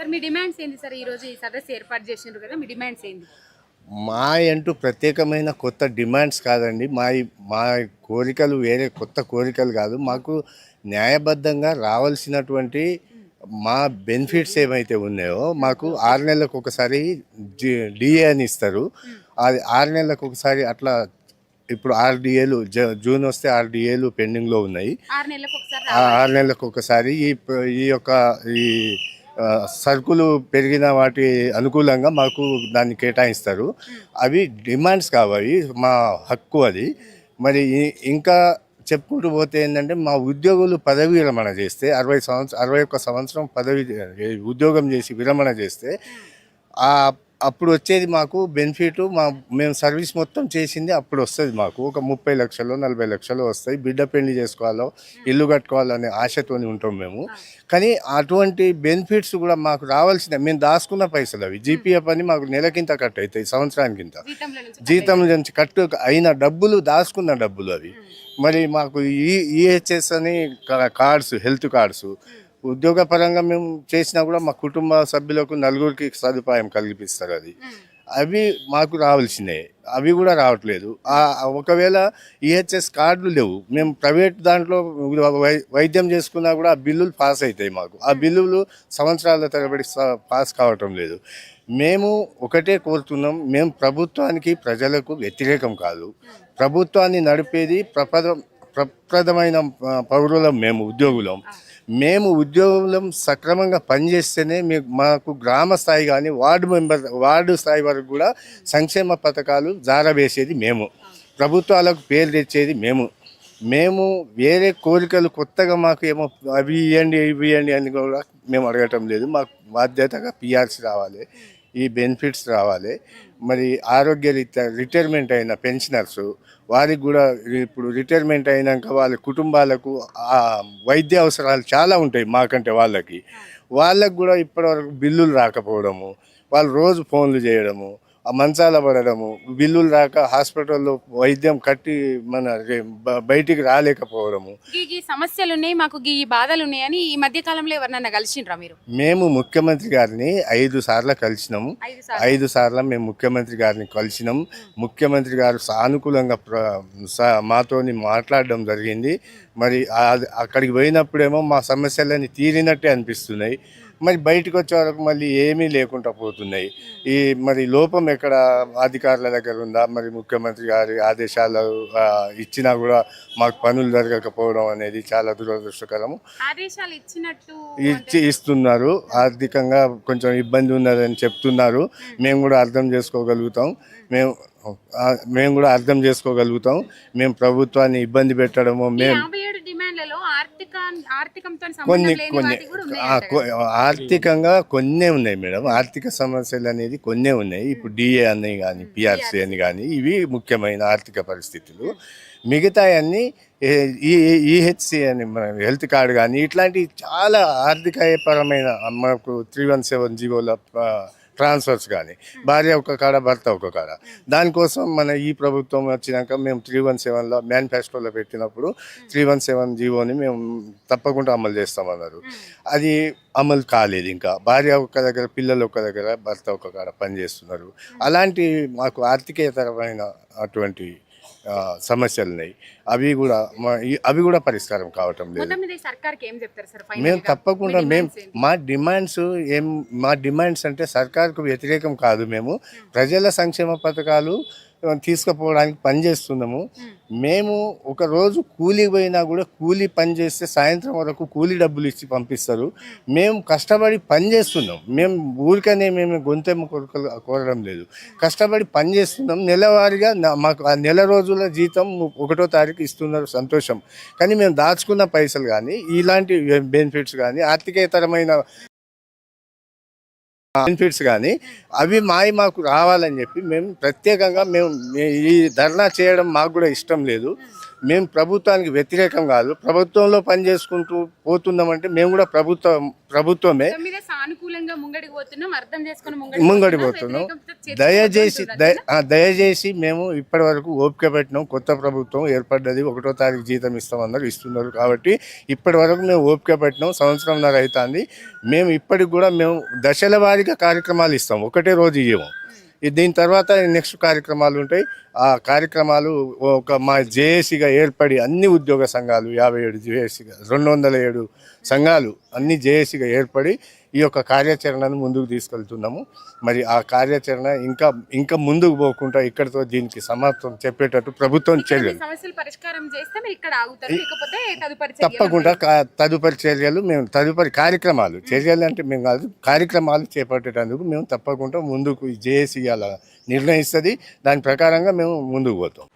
Sir మీ demands ఏంది sir? ఈ రోజు ఈ సదస్సు ఏర్పాటు చేసిండ్రు కదా మీ డిమాండ్స్ ఏంది? మా అంటూ ప్రత్యేకమైన కొత్త డిమాండ్స్ కాదండి. మా మా కోరికలు వేరే కొత్త కోరికలు కాదు. మాకు న్యాయబద్ధంగా రావాల్సినటువంటి మా బెనిఫిట్స్ ఏమైతే ఉన్నాయో మాకు ఆరు నెలలకు ఒకసారి డిఏ అని ఇస్తారు. అది ఆరు నెలలకు ఒకసారి అట్లా ఇప్పుడు ఆర్డిఏలు జూన్ వస్తే ఆర్డిఏలు పెండింగ్లో ఉన్నాయి. ఆరు నెలలకు ఒకసారి ఈ ఈ యొక్క ఈ సరుకులు పెరిగిన వాటి అనుకూలంగా మాకు దాన్ని కేటాయిస్తారు. అవి డిమాండ్స్ కావాలి మా హక్కు అది. మరి ఇంకా చెప్పుకుంటూ పోతే ఏంటంటే మా ఉద్యోగులు పదవి విరమణ చేస్తే అరవై సంవత్సరం అరవై ఒక్క సంవత్సరం పదవి ఉద్యోగం చేసి విరమణ చేస్తే ఆ అప్పుడు వచ్చేది మాకు బెనిఫిట్ మా మేము సర్వీస్ మొత్తం చేసింది అప్పుడు వస్తుంది మాకు. ఒక ముప్పై లక్షలు నలభై లక్షలు వస్తాయి బిడ్డ పెళ్ళి చేసుకోవాలో ఇల్లు కట్టుకోవాలనే ఆశతోని ఉంటాం మేము. కానీ అటువంటి బెనిఫిట్స్ కూడా మాకు రావాల్సిన మేము దాచుకున్న పైసలు అవి. జీపీఎఫ్ అని మాకు నెలకింత కట్ అవుతాయి సంవత్సరానికింత నుంచి జీతం నుంచి కట్టు అయిన డబ్బులు దాచుకున్న డబ్బులు అవి. మరి మాకు ఈ ఈహెచ్ఎస్ అని కా- కార్డ్స్ హెల్త్ కార్డ్స్ ఉద్యోగపరంగా మేము చేసినా కూడా మా కుటుంబ సభ్యులకు నలుగురికి సదుపాయం కల్పిస్తారు అది. అవి మాకు రావాల్సినవి అవి కూడా రావట్లేదు. ఆ ఒకవేళ ఈహెచ్ఎస్ కార్డులు లేవు మేము ప్రైవేట్ దాంట్లో వైద్యం చేసుకున్నా కూడా ఆ బిల్లులు పాస్ అవుతాయి మాకు. ఆ బిల్లులు సంవత్సరాల తరబడి పాస్ కావటం లేదు. మేము ఒకటే కోరుతున్నాం మేము ప్రభుత్వానికి ప్రజలకు వ్యతిరేకం కాదు. ప్రభుత్వాన్ని నడిపేది ప్రపద ప్రప్రదమైన పౌరులం మేము ఉద్యోగులం. మేము ఉద్యోగులం సక్రమంగా పనిచేస్తేనే మీకు మాకు గ్రామ స్థాయి కానీ వార్డు మెంబర్ వార్డు స్థాయి వరకు కూడా సంక్షేమ పథకాలు జారవేసేది మేము. ప్రభుత్వాలకు పేరు తెచ్చేది మేము. మేము వేరే కోరికలు కొత్తగా మాకు ఏమో అవి ఇవ్వండి ఇవి ఇవ్వండి అని కూడా మేము అడగటం లేదు. మాకు బాధ్యతగా పిఆర్సీ రావాలి. ఈ బెనిఫిట్స్ రావాలి. మరి ఆరోగ్య రీత్యా రిటైర్మెంట్ అయిన పెన్షనర్స్ వారికి కూడా ఇప్పుడు రిటైర్మెంట్ అయినాక వాళ్ళ కుటుంబాలకు ఆ వైద్య అవసరాలు చాలా ఉంటాయి మాకంటే వాళ్ళకి. వాళ్ళకు కూడా ఇప్పటివరకు బిల్లులు రాకపోవడము వాళ్ళు రోజు ఫోన్లు చేయడము మంచాల పడడము బిల్లులు రాక హాస్పిటల్లో వైద్యం కట్టి మన బయటికి రాలేకపోవడము. ఈ సమస్యలు ఉన్నాయి మాకు ఈ బాధలు ఉన్నాయని ఈ మధ్య కాలంలో ఎవరినన్నా కలిసిండ్రా మీరు? మేము ముఖ్యమంత్రి గారిని ఐదు సార్లు కలిసినాము. ఐదు సార్లు. మేము ముఖ్యమంత్రి గారిని కలిసినాం. ముఖ్యమంత్రి గారు సానుకూలంగా మాతోని మాట్లాడడం జరిగింది. మరి అక్కడికి పోయినప్పుడేమో మా సమస్యలన్నీ తీరినట్టే అనిపిస్తున్నాయి. మరి బయటకు వచ్చే వరకు మళ్ళీ ఏమీ లేకుండా పోతున్నాయి. ఈ మరి లోపం ఎక్కడ అధికారుల దగ్గర ఉందా? మరి ముఖ్యమంత్రి గారి ఆదేశాలు ఇచ్చినా కూడా మాకు పనులు జరగకపోవడం అనేది చాలా దురదృష్టకరము. ఆదేశాలు ఇచ్చినట్టు ఇచ్చి ఇస్తున్నారు. ఆర్థికంగా కొంచెం ఇబ్బంది ఉన్నదని చెప్తున్నారు. మేము కూడా అర్థం చేసుకోగలుగుతాం. మేము మేము కూడా అర్థం చేసుకోగలుగుతాం. మేము ప్రభుత్వాన్ని ఇబ్బంది పెట్టడము మేము యాభై ఏడు డిమాండ్లలో ఆర్థిక ఆర్థికంతో కొన్ని కొన్ని ఆర్థికంగా కొన్నే ఉన్నాయి మేడం. ఆర్థిక సమస్యలు అనేది కొన్నే ఉన్నాయి. ఇప్పుడు డిఏ అని కానీ పిఆర్సీ అని కానీ ఇవి ముఖ్యమైన ఆర్థిక పరిస్థితులు. మిగతా అన్ని ఈ ఈహెచ్సి అని మన హెల్త్ కార్డు కానీ ఇట్లాంటి చాలా ఆర్థికపరమైన మనకు త్రీ వన్ సెవెన్ జీవోల ట్రాన్స్ఫర్స్ కానీ భార్య ఒక కాడ భర్త ఒక కాడ. దానికోసం మన ఈ ప్రభుత్వం వచ్చినాక మేము త్రీ వన్ సెవెన్లో మేనిఫెస్టోలో పెట్టినప్పుడు త్రీ వన్ సెవెన్ జీవోని మేము తప్పకుండా అమలు చేస్తామన్నారు అది అమలు కాలేదు ఇంకా. భార్య ఒక దగ్గర పిల్లలు ఒక దగ్గర భర్త ఒక కాడ పనిచేస్తున్నారు. అలాంటి మాకు ఆర్థికేతరమైన అటువంటి సమస్యలు ఉన్నాయి అవి కూడా అవి కూడా పరిష్కారం కావటం లేదు మేము? తప్పకుండా మీ మేము? మా డిమాండ్స్ ఏం మా డిమాండ్స్ అంటే సర్కార్కు వ్యతిరేకం కాదు మేము ప్రజల సంక్షేమ పథకాలు తీసుకుపోవడానికి పనిచేస్తున్నాము మేము. ఒక రోజు కూలి పోయినా కూడా కూలి పని చేస్తే సాయంత్రం వరకు కూలి డబ్బులు ఇచ్చి పంపిస్తారు. మేము. కష్టపడి పని చేస్తున్నాం. మేము ఊరికనే మేము గొంతెమ్మ కొరకలు కోరడం లేదు. కష్టపడి పని చేస్తున్నాం. నెలవారీగా మాకు ఆ నెల రోజుల జీతం ఒకటో తారీఖు ఇస్తున్నారు సంతోషం. కానీ మేము దాచుకున్న పైసలు కానీ ఇలాంటి బెనిఫిట్స్ కానీ ఆర్థికేతరమైన బెనిఫిట్స్ కానీ అవి మాయి మాకు రావాలని చెప్పి మేము ప్రత్యేకంగా మేము ఈ ధర్నా చేయడం మాకు కూడా ఇష్టం లేదు. మేము ప్రభుత్వానికి వ్యతిరేకం కాదు. ప్రభుత్వంలో పని చేసుకుంటూ పోతున్నామంటే మేము కూడా ప్రభుత్వం ప్రభుత్వమే. ముంగడి పోతున్నాం. దయచేసి దయచేసి మేము ఇప్పటి వరకు ఓపిక పెట్టినాం. కొత్త ప్రభుత్వం ఏర్పడ్డది. ఒకటో తారీఖు జీతం ఇస్తామన్నారు ఇస్తున్నారు కాబట్టి ఇప్పటి వరకు మేము ఓపిక పెట్టినాం. సంవత్సరంన్నర అవుతుంది మేము ఇప్పటికి కూడా మేము దశల వారీగా కార్యక్రమాలు ఇస్తాం. ఒకటే రోజు ఇవ్వము దీని తర్వాత నెక్స్ట్ కార్యక్రమాలు ఉంటాయి. ఆ కార్యక్రమాలు ఒక మా జేఏసీగా ఏర్పడి అన్ని ఉద్యోగ సంఘాలు యాభై ఏడు జేఏసీగా రెండు వందల ఏడు సంఘాలు అన్ని జేఏసీగా ఏర్పడి ఈ యొక్క కార్యాచరణను ముందుకు తీసుకెళ్తున్నాము. మరి ఆ కార్యాచరణ ఇంకా ఇంకా ముందుకు పోకుండా ఇక్కడితో దీనికి సమాప్తం చెప్పేటట్టు ప్రభుత్వం చర్యలు. తప్పకుండా తదుపరి చర్యలు మేము తదుపరి కార్యక్రమాలు చర్యలు అంటే మేము కాదు కార్యక్రమాలు చేపట్టేటందుకు మేము తప్పకుండా ముందుకు జేఏసీ అలా నిర్ణయిస్తుంది. దాని ప్రకారంగా మేము ముందుకు పోతాం.